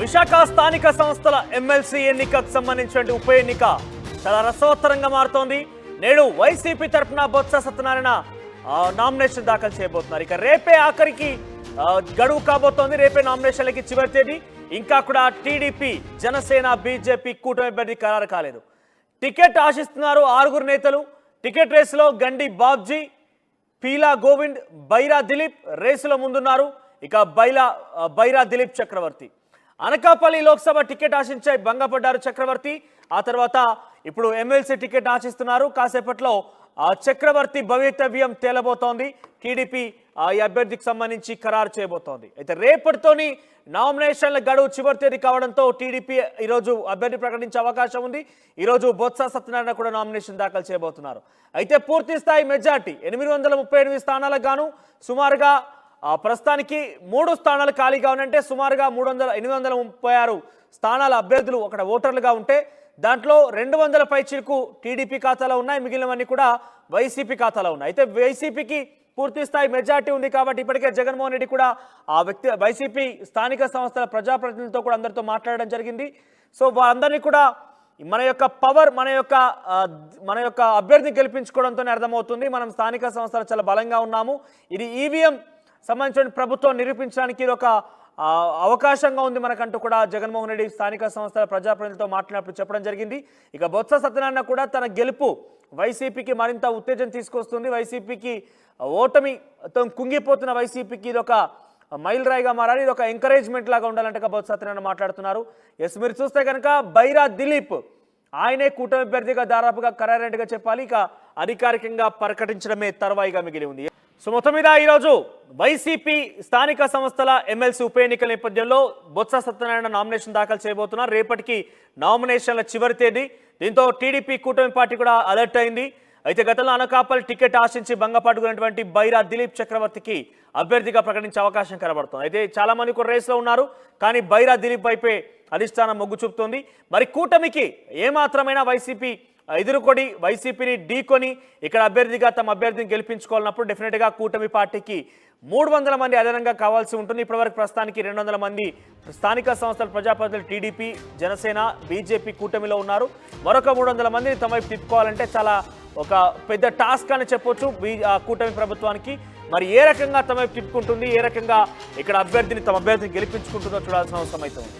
విశాఖ స్థానిక సంస్థల ఎమ్మెల్సీ ఎన్నికకు సంబంధించిన ఉప ఎన్నిక చాలా రసవత్తరంగా మారుతోంది. నేడు వైసీపీ తరఫున బొత్స సత్యనారాయణ నామినేషన్ దాఖలు చేయబోతున్నారు. ఇక రేపే ఆఖరికి గడువు కాబోతోంది. రేపే నామినేషన్లకి చివరి తేదీ. ఇంకా కూడా టీడీపీ జనసేన బీజేపీ కూటమి అభ్యర్థి ఖరారు కాలేదు. టికెట్ ఆశిస్తున్నారు ఆరుగురు నేతలు. టికెట్ రేసులో గండి బాబ్జీ పీలా గోవింద్ బైరా దిలీప్ రేసులో ముందున్నారు. ఇక బైలా బైరా దిలీప్ చక్రవర్తి. అనకాపల్లి లోక్సభ టికెట్ ఆశించే భంగపడ్డారు చక్రవర్తి. ఆ తర్వాత ఇప్పుడు ఎమ్మెల్సీ టికెట్ ఆశిస్తున్నారు. కాసేపట్లో ఆ చక్రవర్తి భవితవ్యం తేలబోతోంది. టీడీపీ ఈ అభ్యర్థికి సంబంధించి ఖరారు చేయబోతోంది. అయితే రేపటితోని నామినేషన్ల గడువు చివరి తేదీ కావడంతో టీడీపీ ఈరోజు అభ్యర్థి ప్రకటించే అవకాశం ఉంది. ఈరోజు బొత్స సత్యనారాయణ కూడా నామినేషన్ దాఖలు చేయబోతున్నారు. అయితే పూర్తి స్థాయి మెజార్టీ ఎనిమిది వందల ముప్పై ఎనిమిది స్థానాలకు గాను సుమారుగా ప్రస్తుతానికి మూడు స్థానాలు ఖాళీగా ఉన్నంటే సుమారుగా మూడు వందల ఎనిమిది వందల ముప్పై ఆరు స్థానాల అభ్యర్థులు అక్కడ ఓటర్లుగా ఉంటే దాంట్లో రెండు వందల పైచీలకు టీడీపీ ఖాతాలో ఉన్నాయి మిగిలినవన్నీ కూడా వైసీపీ ఖాతాలో ఉన్నాయి. అయితే వైసీపీకి పూర్తి స్థాయి మెజార్టీ ఉంది కాబట్టి ఇప్పటికే జగన్మోహన్ రెడ్డి కూడా ఆ వ్యక్తి వైసీపీ స్థానిక సంస్థల ప్రజాప్రతినిధులతో కూడా అందరితో మాట్లాడడం జరిగింది. సో వారందరినీ కూడా మన యొక్క పవర్ మన యొక్క మన యొక్క అభ్యర్థిని గెలిపించుకోవడంతోనే అర్థమవుతుంది. మనం స్థానిక సంస్థలు చాలా బలంగా ఉన్నాము. ఇది ఈవీఎం సంబంధించిన ప్రభుత్వం నిరూపించడానికి ఇది ఒక అవకాశంగా ఉంది మనకంటూ కూడా జగన్మోహన్ రెడ్డి స్థానిక సంస్థల ప్రజాప్రతినిధులతో మాట్లాడినప్పుడు చెప్పడం జరిగింది. ఇక బొత్స సత్యనారాయణ కూడా తన గెలుపు వైసీపీకి మరింత ఉత్తేజం తీసుకొస్తుంది. వైసీపీకి ఓటమి కుంగిపోతున్న వైసీపీకి ఇది ఒక మైల్ రాయిగా మారాలి. ఇది ఒక ఎంకరేజ్మెంట్ లాగా ఉండాలంటే బొత్స సత్యనారాయణ మాట్లాడుతున్నారు. ఎస్ మీరు చూస్తే కనుక బైరా దిలీప్ ఆయనే కూటమి అభ్యర్థిగా దాదాపుగా ఖరారైనట్టుగా చెప్పాలి. ఇక అధికారికంగా ప్రకటించడమే తర్వాయిగా మిగిలి ఉంది. సో మొత్తం మీద ఈరోజు వైసీపీ స్థానిక సంస్థల ఎమ్మెల్సీ ఉప ఎన్నికల నేపథ్యంలో బొత్స సత్యనారాయణ నామినేషన్ దాఖలు చేయబోతున్నారు. రేపటికి నామినేషన్ల చివరి తేదీ. దీంతో టీడీపీ కూటమి పార్టీ కూడా అలర్ట్ అయింది. అయితే గతంలో అనకాపల్ టికెట్ ఆశించి భంగపాటుకున్నటువంటి బైరా దిలీప్ చక్రవర్తికి అభ్యర్థిగా ప్రకటించే అవకాశం కనబడుతుంది. అయితే చాలా మంది కూడా రేస్లో ఉన్నారు. కానీ బైరా దిలీప్ వైపే అధిష్టానం మొగ్గు చూపుతోంది. మరి కూటమికి ఏమాత్రమైనా వైసీపీ ఎదురుకొడి వైసీపీని ఢీకొని ఇక్కడ అభ్యర్థిగా తమ అభ్యర్థిని గెలిపించుకోవాలన్నప్పుడు డెఫినెట్గా కూటమి పార్టీకి మూడు వందల మంది అదనంగా కావాల్సి ఉంటుంది. ఇప్పటివరకు ప్రస్తుతానికి రెండు వందల మంది స్థానిక సంస్థల ప్రజాప్రతినిధులు టీడీపీ జనసేన బీజేపీ కూటమిలో ఉన్నారు. మరొక మూడు వందల మందిని తమ వైపు తిప్పుకోవాలంటే చాలా ఒక పెద్ద టాస్క్ అని చెప్పొచ్చు బీ కూటమి ప్రభుత్వానికి. మరి ఏ రకంగా తమ వైపు తిప్పుకుంటుంది ఏ రకంగా ఇక్కడ అభ్యర్థిని తమ అభ్యర్థిని గెలిపించుకుంటుందో చూడాల్సిన అవసరం అయితే ఉంది.